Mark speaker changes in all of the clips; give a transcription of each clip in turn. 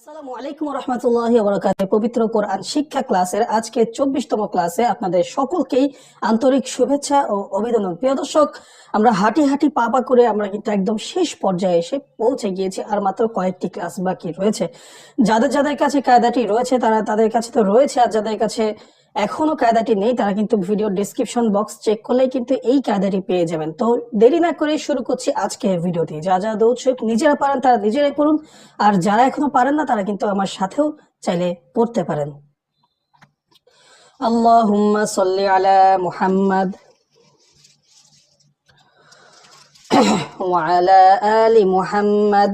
Speaker 1: আসসালামু আলাইকুম রহমতুল্লাহ বরকাতে পবিত্র কোরআন শিক্ষা ক্লাসের আজকে চব্বিশতম ক্লাসে আপনাদের সকলকেই আন্তরিক শুভেচ্ছা ও অভিনন্দন। প্রিয় দর্শক, আমরা হাঁটি হাঁটি পা পা করে আমরা কিন্তু একদম শেষ পর্যায়ে এসে পৌঁছে গিয়েছি, আর মাত্র কয়েকটি ক্লাস বাকি রয়েছে। যাদের যাদের কাছে কায়দাটি রয়েছে, তারা তাদের কাছে তো রয়েছে, আর যাদের কাছে এখনো কায়দাটি নেই তারা কিন্তু ভিডিও ডিসক্রিপশন বক্স চেক করলেই কিন্তু এই কায়দাটি পেয়ে যাবেন তো দেরি না করে শুরু করছি আজকের ভিডিওটি যা যা দৌড় নিজেরা পারেন তারা নিজেরাই পড়ুন আর যারা এখনো পারেন না তারা কিন্তু আমার সাথেও চাইলে পড়তে পারেন আল্লাহুম্মা সাল্লি আলা মুহাম্মাদ وعلى آل محمد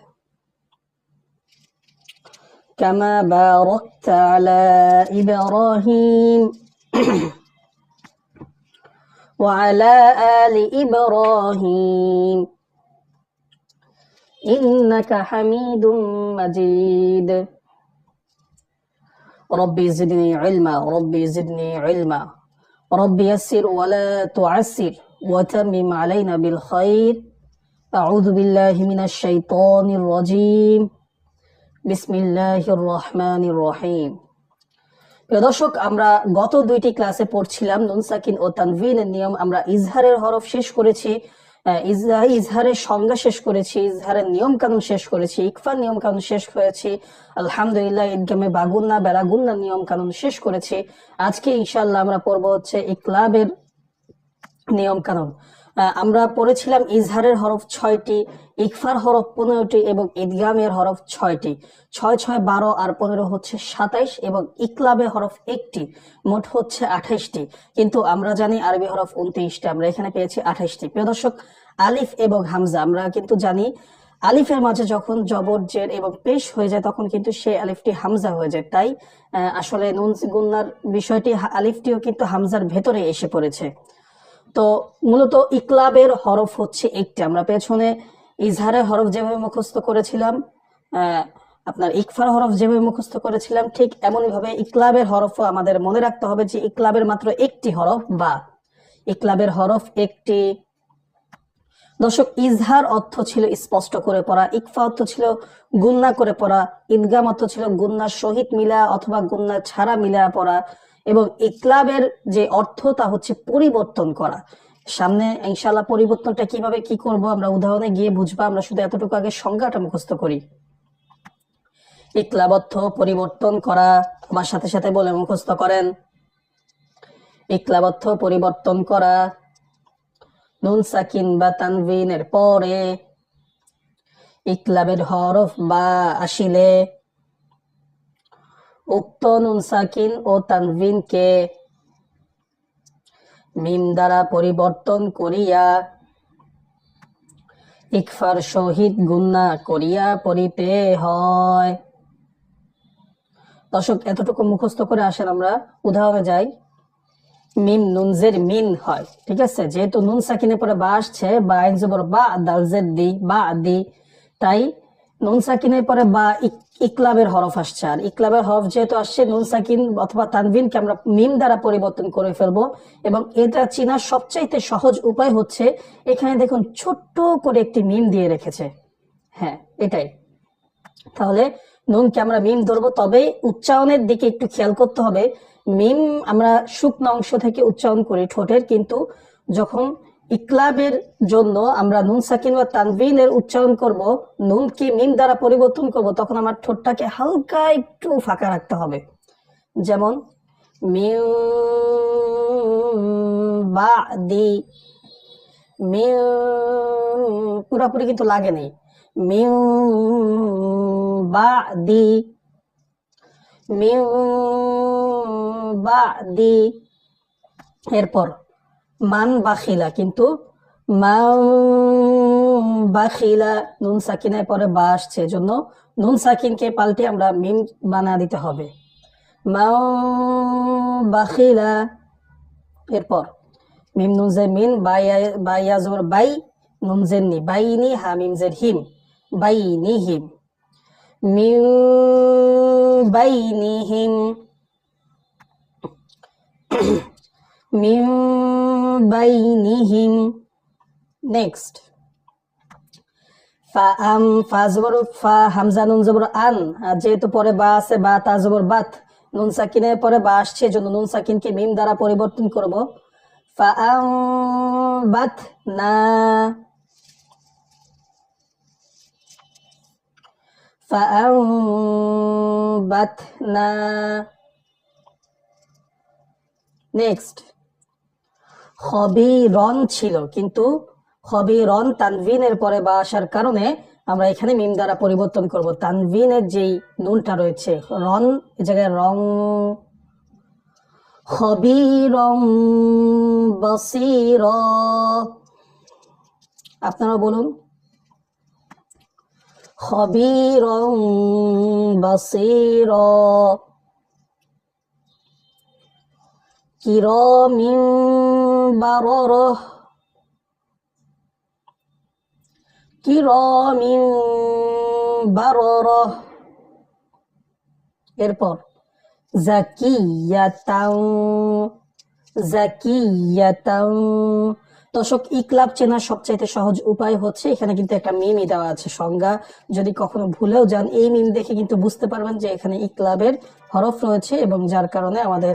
Speaker 1: كما باركت على إبراهيم. وعلى آل إبراهيم. إنك حميد مجيد. ربي زدني علما ربي زدني علما. ربي يسر ولا تعسر وتمم علينا بالخير. أعوذ بالله من الشيطان الرجيم. দর্শক, আমরা গত দুইটি ক্লাসে পড়ছিলাম ও তানভিনের নিয়ম। আমরা ইজহারের হরফ শেষ করেছি ইজহারের সংজ্ঞা শেষ করেছি, ইজহারের নিয়ম কানুন শেষ করেছি, ইকফার নিয়ম কানুন শেষ করেছি, আলহামদুলিল্লাহ, ইদগামে বাগুন্না বেলাগুন্না নিয়ম কানুন শেষ করেছি। আজকে ইনশাল্লাহ আমরা পড়ব হচ্ছে ইকলাবের নিয়ম কানুন আমরা পড়েছিলাম ইজহারের হরফ ছয়টি, ইকফার হরফ পনেরোটি এবং ইদগামের হরফ ছয়টি। ছয় ছয় বারো আর পনেরো হচ্ছে সাতাইশ এবং ইকলাবে হরফ একটি, মোট হচ্ছে আঠাইশটি। কিন্তু আমরা জানি আরবি হরফ উনত্রিশটি, আমরা এখানে পেয়েছি আঠাইশটি। প্রিয় দর্শক, আলিফ এবং হামজা, আমরা কিন্তু জানি আলিফের মাঝে যখন জবর, জের এবং পেশ হয়ে যায়, তখন কিন্তু সেই আলিফটি হামজা হয়ে যায়। তাই আসলে নুন গুন্নার বিষয়টি, আলিফটিও কিন্তু হামজার ভেতরে এসে পড়েছে। তো মূলত ইকলাবের হরফ হচ্ছে একটি। আমরা পেছনে ইজহারের হরফ যেভাবে মুখস্থ করেছিলাম আপনার ইকফার হরফ যেভাবে মুখস্থ করেছিলাম, ঠিক এমনই ভাবে ইকলাবের হরফও আমাদের মনে রাখতে হবে যে ইকলাবের মাত্র একটি হরফ বা ইকলাবের হরফ একটি। দর্শক, ইজহার অর্থ ছিল স্পষ্ট করে পড়া, ইকফা অর্থ ছিল গুন্না করে পড়া, ঈদগাম অর্থ ছিল গুন্নার সহিত মিলা অথবা গুন্না ছাড়া মিলা পড়া। এবং ইকলাবের যে অর্থ, তা হচ্ছে পরিবর্তন করা। সামনে ইনশাল্লাহ পরিবর্তনটা কীভাবে কি করব আমরা উদাহরণে গিয়ে বুঝব। আমরা শুধু এতটুকু আগে সংজ্ঞাটা মুখস্থ করি। ইকলাব অর্থ পরিবর্তন করা আমার সাথে সাথে বলে মুখস্থ করেন। ইকলাব অর্থ পরিবর্তন করা, নুন, সাকিন বা তানভিনের পরে ইকলাবের হরফ বা আসিলে উক্ত নুন সাকিন ও তানভিনকে মিম দ্বারা পরিবর্তন করিয়া ইকফার সহিত গুন্না করিয়া পড়িতে হয়। দর্শক, এতটুকু মুখস্থ করে আসেন আমরা। উদাহরণে যাই। মিম নুনজের মিন হয়, ঠিক আছে? যেহেতু নুন সাকিনের পরে বা আসছে, বা জবর বা দালজের দি বা দি তাই নুন সাকিনের পরে বা ইক- ইকলাবের হরফ আসছে। আর ইকলাবের হরফ যেহেতু আসছে, নুন সাকিন অথবা তানভিনকে আমরা মিম দ্বারা পরিবর্তন করে ফেলব এবং এটা চেনার সবচাইতে সহজ উপায় হচ্ছে, এখানে দেখুন ছোট্ট করে একটি মিম দিয়ে রেখেছে। হ্যাঁ এটাই। তাহলে নুনকে আমরা মিম ধরবো, তবে উচ্চারণের দিকে একটু খেয়াল করতে হবে। মিম আমরা শুকনো অংশ থেকে উচ্চারণ করি ঠোঁটের, কিন্তু যখন ইকলাবের জন্য আমরা নুন সাকিন বা তানভিনের উচ্চারণ করব নুনকে মিম দ্বারা পরিবর্তন করব, তখন আমার ঠোঁটটাকে হালকা একটু ফাঁকা রাখতে হবে। যেমন, মিউ বা দি মিউ, পুরাপুরি কিন্তু লাগে নেই। মিউ বা দি মিউ বা দি এরপর মান বাখিলা, কিন্তু বাখিলা নুন সাকিনের পরে বা আসছে জন্য নুন সাকিনকে পাল্টে আমরা মিম বানা দিতে হবে। মাউ বাখিলা, এরপর মিম নুন জের মিন, বাই- জবর বাই নুন জের নি বাইনি হা মিম জের হিম বাইনি হিম। মিন বাইনিহিম মিম বাইনিহিম। নেক্সট ফা আম, ফা জবর, ফা হামজা নুন জবর আন। যেহেতু পরে বা আছে, বা তা জবর বাত, নুন সাকিনের পরে বা আসছে জন্য নুন সাকিনকে মিম দ্বারা পরিবর্তন করব। ফা আম বাত, না। ফা আম বাত, না। নেক্সট হবি রন ছিল, কিন্তু হবি রন তানভিনের পরে বা আসার কারণে আমরা এখানে মিম দ্বারা পরিবর্তন করব। তানভিনের যেই নুনটা রয়েছে রন এ জায়গায় রং, হবি রং, বসির আপনারা বলুন। হবি রং, বসির كرام بررة كرام بررة এরপর জাকিয়াতাও জাকিয়াতাও দর্শক ইকলাব চেনার সবচাইতে সহজ উপায় হচ্ছে এখানে কিন্তু একটা মিমই দেওয়া আছে সংজ্ঞা যদি কখনো ভুলেও যান এই মিম দেখে কিন্তু বুঝতে পারবেন যে এখানে ইকলাবের হরফ রয়েছে এবং যার কারণে আমাদের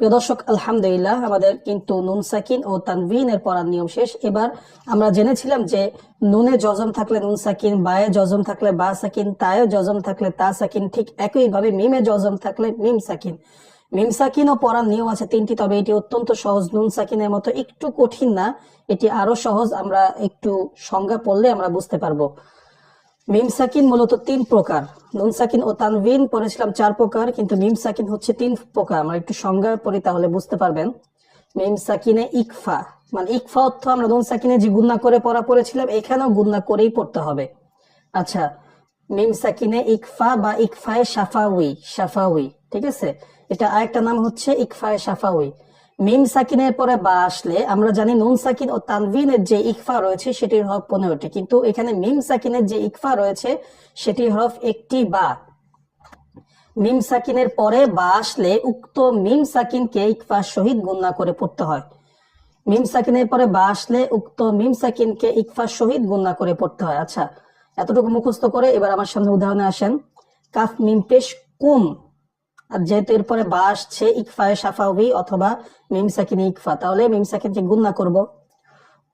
Speaker 1: প্রিয় আলহামদুলিল্লাহ আমাদের কিন্তু নুন সাকিন ও তানভিনের পড়ার নিয়ম শেষ। এবার আমরা জেনেছিলাম যে নুনে জজম থাকলে নুন সাকিন, বায়ে জজম থাকলে বা সাকিন, তায়ে জজম থাকলে তা সাকিন, ঠিক একইভাবে মিমে জজম থাকলে মিম সাকিন। মিম সাকিন ও পড়ার নিয়ম আছে তিনটি, তবে এটি অত্যন্ত সহজ। নুন সাকিনের মতো একটু কঠিন না, এটি আরও সহজ। আমরা একটু সংজ্ঞা পড়লে আমরা বুঝতে পারব। মিম সাকিন মূলত তিন প্রকার। নুন সাকিন ও তানভিন পড়েছিলাম চার প্রকার, কিন্তু মিম সাকিন হচ্ছে তিন প্রকার। আমরা একটু সংজ্ঞা পড়ি তাহলে বুঝতে পারবেন। মিম সাকিনে ইকফা। মানে ইকফা অর্থ আমরা নুন সাকিনে যে গুন্না করে পড়া পড়েছিলাম, এখানেও গুন্না করেই পড়তে হবে। আচ্ছা মিম সাকিনে ইকফা বা ইকফায়ে সাফাউই সাফাউই ঠিক আছে? এটা আরেকটা নাম হচ্ছে ইকফায়ে সাফাউই মিম সাকিনের পরে বা আসলে, আমরা জানি নুন সাকিন ও তানভিনের যে ইকফা রয়েছে, সেটির হরফ পনেরোটি। কিন্তু এখানে মিম সাকিনের যে ইকফা রয়েছে, সেটির হরফ একটি বা। মিম সাকিনের পরে বা আসলে উক্ত মিম সাকিনকে ইকফা শহীদ গুণনা করে পড়তে হয়। মিম সাকিনের পরে বা আসলে উক্ত মিম সাকিনকে ইকফা সহিত গুণনা করে পড়তে হয়। আচ্ছা এতটুকু মুখস্থ করে এবার আমার সামনে উদাহরণে আসেন। কাফ মিম পেশ কুম। আর যেহেতু এরপরে বা আসছে ইকফায়ে সাফাউি অথবা মিম সাকিনে ইকফা, তাহলে মিম সাকিনকে গুণনা করব।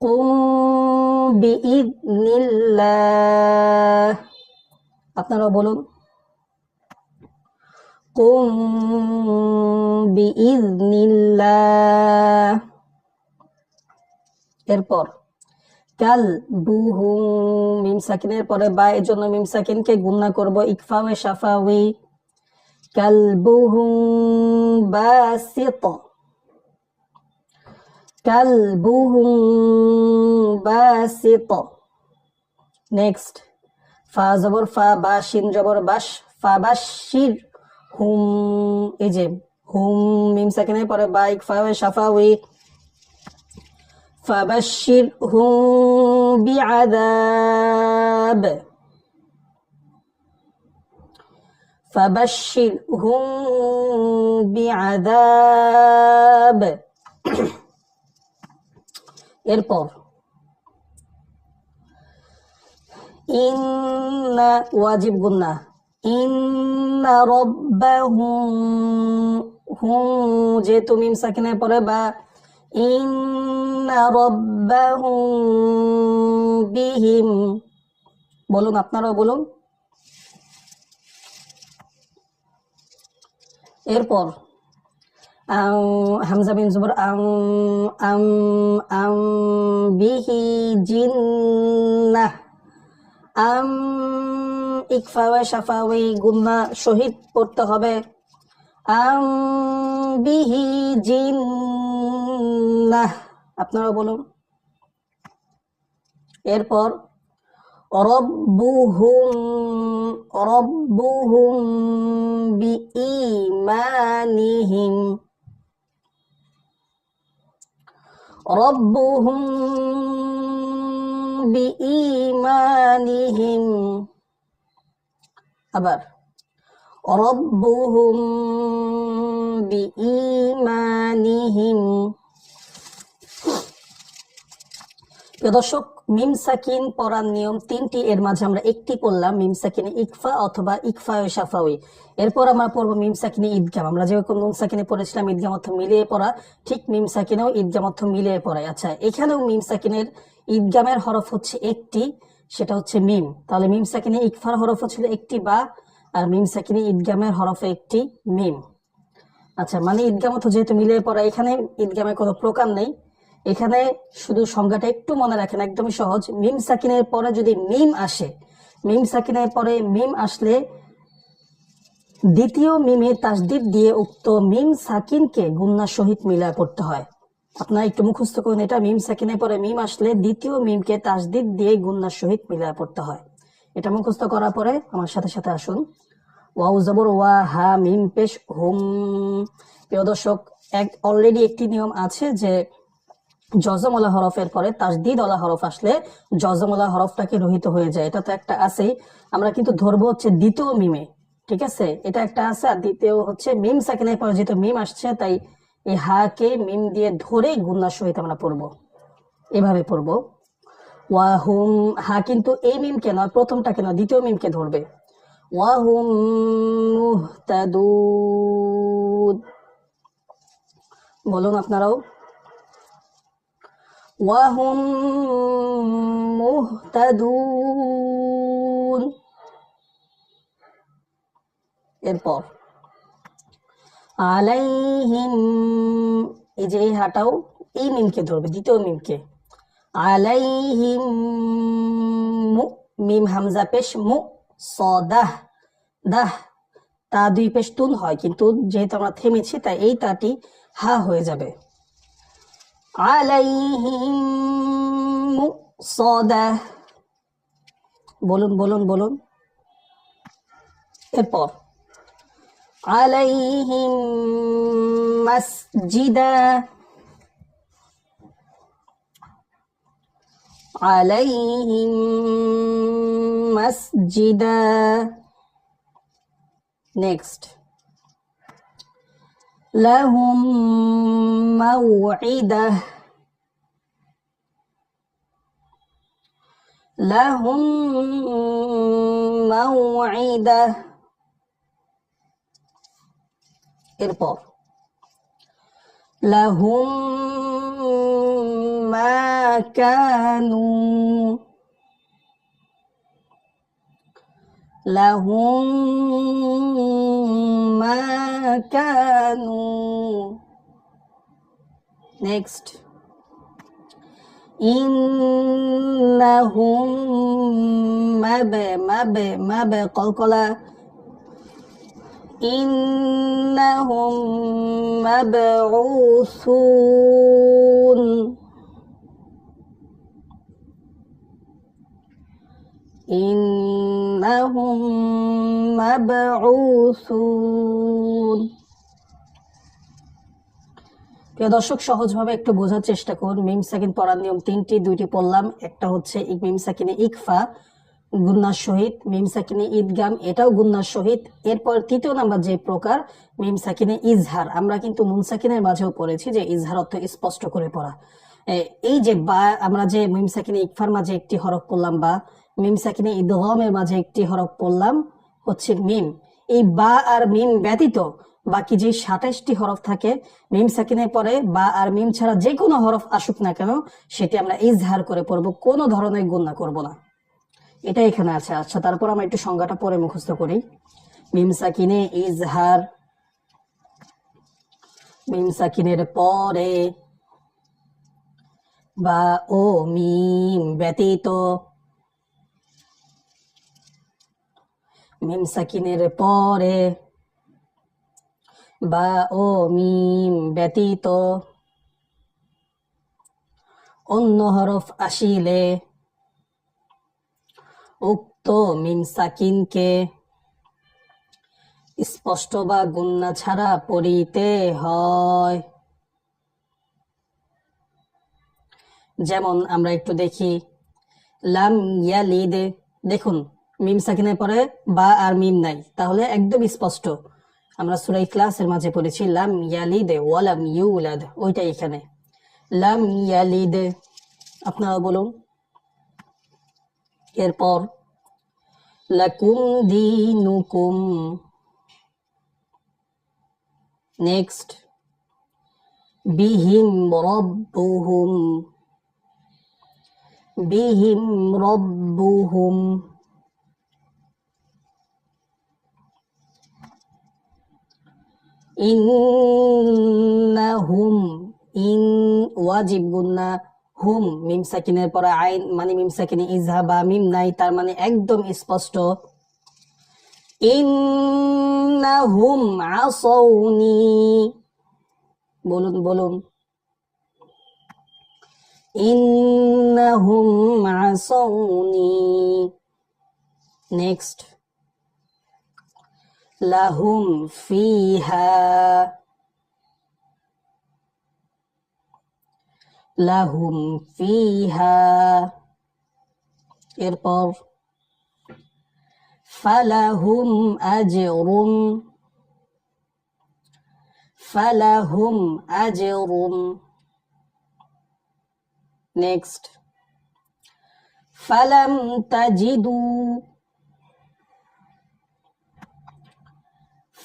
Speaker 1: কুম বিইদনিল্লাহ। আপনারাও বলুন। কুম বিইদনিল্লাহ। এরপর কাল বুহু মিম সাকিনের পরে বা এর জন্য মিম সাকিনকে গুণনা করব ইকফাওয়ে সাফাউি কালবুহুম বাসিত কালবুহুম বাসিত নেক্সট ফা জবর ফা বা শিন জবর বাস ফা বাশির হুম এই যে হুম মিম সাকিনের পরে বা ইকফাওয়ে সাফাউি فبشرهم بعذاب فبشرهم بعذاب এরপর ইন্না ওয়াজিব গুন্না ইন্না রব্বাহুম হুম যেহেতু মিম সাকিনের পরে বা ইন্না রব্বাহুম বিহিম বলুন আপনারাও বলুন এরপর হামজা বিন জবর আং আম আম বিহি জিন্নাহ আম, ইকফা ওয়া শাফা ওই গুন্না শহীদ পড়তে হবে। আম, বিহি জিন্নাহ আপনারা বলুন। এরপর রব্বুহুম বিঈমানিহিম রব্বুহুম বিঈমানিহিম আবার রব্বুহুম বিঈমানিহিম প্রিয় দর্শক মিম সাকিন পড়ার নিয়ম তিনটি, এর মাঝে আমরা একটি পড়লাম মিম সাকিনে ইকফা অথবা ইকফা ও সাফাউই এরপর আমরা পড়ব মিম সাকিনে ঈদগাম। আমরা যেরকম নুন সাকিনে পড়েছিলাম, ঈদগাম অর্থ মিলিয়ে পড়া, ঠিক মিম সাকিনেও ঈদগাম অর্থ মিলিয়ে পড়ায় আচ্ছা এখানেও মিম সাকিনের ঈদগামের হরফ হচ্ছে একটি, সেটা হচ্ছে মিম। তাহলে মিম সাকিনে ইকফার হরফ ছিল একটি বা, আর মিম সাকিনে ঈদগামের হরফ একটি মিম। আচ্ছা মানে ঈদগাম অর্থ যেহেতু মিলিয়ে পড়া, এখানে ঈদগামের কোনো প্রকার নেই। এখানে শুধু সংজ্ঞাটা একটু মনে রাখেন, একদমই সহজ। মিম সাকিনের পরে যদি মিম আসে, মিম সাকিনের পরে মিম আসলে দ্বিতীয় মিমে তাসদিদ দিয়ে উক্ত মিম সাকিনকে গুন্না সহিত মিলা করতে হয়। আপনারা একটু মুখস্থ করুন, এটা মিম সাকিনের পরে মিম আসলে দ্বিতীয় মিমকে তাসদিদ দিয়ে গুন্নার সহিত মিলা করতে হয়। এটা মুখস্থ করার পরে আমার সাথে সাথে আসুন। ওয়াউ জবর, ওয়া হা মিম পেশ হুম। প্রিয় দর্শক, এক অলরেডি একটি নিয়ম আছে যে জজমলা হরফের পরে তাসদিদ ওলা হরফ আসলে জজমলা হরফটাকে রহিত হয়ে যায়। এটা তো একটা আছেই। আমরা কিন্তু ধরবো হচ্ছে দ্বিতীয় মিমে, ঠিক আছে? এটা একটা আছে আর দ্বিতীয় হচ্ছে মিম সাকিনের পরে যেহেতু মিম আসছে, তাই এই হাকে মিম দিয়ে ধরে গুন্নার সহিত আমরা পড়ব। এভাবে পড়ব। ওয়াহুম, হা কিন্তু এই মিমকে নয়, প্রথমটাকে নয়, দ্বিতীয় মিমকে ধরবে। ওয়াহুম মুহতাদুন বলুন আপনারাও। وهم مهتدون এরপর আলাইহিম এই যে এই হাটাও এই মিমকে ধরবে দ্বিতীয় মিমকে আলাইহিম মু মিম হামজা পেশ মু সদাহ দাহ তা দুই পেশ তুন হয় কিন্তু যেহেতু আমরা থেমেছি তাই এই তাটি হা হয়ে যাবে আলাইহিম মুসদা। বলুন বলুন বলুন। এরপর আলাইহিম মাসজিদা। আলাইহিম মাসজিদা। নেক্সট। لهم موعدة لهم موعدة এরপর لهم ما كانوا لهم ما كانوا next إنهم مب مب مب قلقلة إنهم مبعوثون إنهم مبعوثون প্রিয় দর্শক সহজভাবে একটু বোঝার চেষ্টা করুন মিম সাকিন পড়ার নিয়ম তিনটি দুইটি পড়লাম একটা হচ্ছে ই- মিম সাকিনে ইকফা গুন্নার সহিত মিম সাকিনে ঈদগাম এটাও গুন্নার সহিত এরপর তৃতীয় নাম্বার যে প্রকার মিম সাকিনে ইজহার আমরা কিন্তু নুন সাকিনের মাঝেও পড়েছি যে ইজহার অর্থ স্পষ্ট করে পড়া এ- এই যে বা আমরা যে মিম সাকিনে ইকফার মাঝে একটি হরফ পড়লাম বা মিম সাকিনে ইদগমের মাঝে একটি হরফ পড়লাম, হচ্ছে মিম। এই বা আর মিম ব্যতীত বাকি যে সাতাইশটি হরফ থাকে, মিম সাকিনের পরে বা আর মিম ছাড়া যে কোনো হরফ আসুক না কেন, সেটি আমরা ইজহার করে পড়ব, কোনো ধরনের গুণা করব না। এটা এখানে আছে। আচ্ছা তারপর আমরা একটু সংজ্ঞাটা পরে মুখস্থ করি। মিম সাকিনে ইজহার, মিম সাকিনের পরে বা ও মিম ব্যতীত মিম সাকিনের পরে বা ও মিম ব্যতীত অন্য হরফ আসিলে উক্ত মিম সাকিনকে স্পষ্ট বা গুন্না ছাড়া পড়িতে হয়। যেমন আমরা একটু দেখি, লাম ইয়ালিদ, দেখুন মিম সাকিনের পরে বা আর মিম নাই। তাহলে একদম স্পষ্ট। আমরা সুরাই ক্লাসের মাঝে পড়েছি, লাম ইয়ালিদ ওয়ালাম ইউলাদ। ওইটাই এখানে। লাম ইয়ালিদ আপনারা বলুন। এরপর, লাকুম দিনুকুম। নেক্সট, বিহিম রব্বুহুম। বিহিম রব্বুহুম। ইন্নাহুম ইন ওয়াজিব গুন্না হুম মিম সাকিনের পরে আইন মানে মিম সাকিনে ইজহাবা, মিম নাই, তার মানে একদম স্পষ্ট। ইন্নাহুম আসাউনি। বলুন বলুন। ইন্নাহুম আসাউনি। Next লাহুম ফিহা লাহুম ফিহা এরপর ফালাহুম আজরুম ফালাহুম আজরুম নেক্সট ফালাম তাজিদু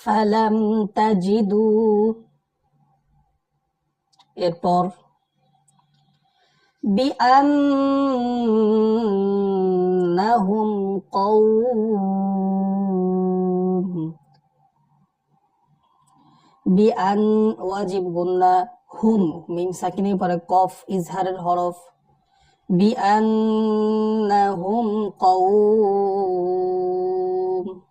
Speaker 1: ফালাম তাজিদু। এরপর, বিআন্নাহুম কওম। বিআন, ওয়াজিব, গুন্না, হুম, মিম, সাকিনের পরে কফ, ইজহারের হরফ। বিআন্নাহুম কওম।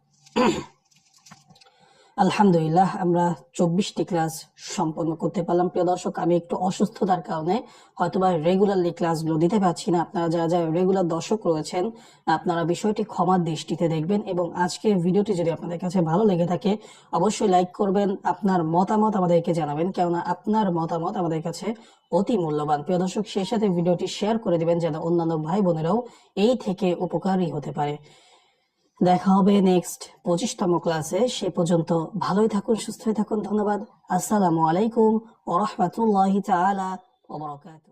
Speaker 1: আলহামদুলিল্লাহ, আমরা চব্বিশটি ক্লাস সম্পন্ন করতে পারলাম। প্রিয় দর্শক, আমি একটু অসুস্থতার কারণে হয়তোবা রেগুলারলি ক্লাসগুলো দিতে পারছি না। আপনারা যারা যারা রেগুলার দর্শক রয়েছেন, আপনারা বিষয়টি ক্ষমার দৃষ্টিতে দেখবেন এবং আজকের ভিডিওটি যদি আপনাদের কাছে ভালো লেগে থাকে, অবশ্যই লাইক করবেন, আপনার মতামত আমাদেরকে জানাবেন, কেননা আপনার মতামত আমাদের কাছে অতি মূল্যবান। প্রিয় দর্শক, সেই সাথে ভিডিওটি শেয়ার করে দিবেন, যেন অন্যান্য ভাই বোনেরাও এই থেকে উপকারী হতে পারে। দেখা হবে নেক্সট পঁচিশতম ক্লাসে সে পর্যন্ত ভালোই থাকুন, সুস্থই থাকুন। ধন্যবাদ। আসসালামু আলাইকুম ওরহমতুল্লাহ তাআলা ওয়া বারাকাতুহু।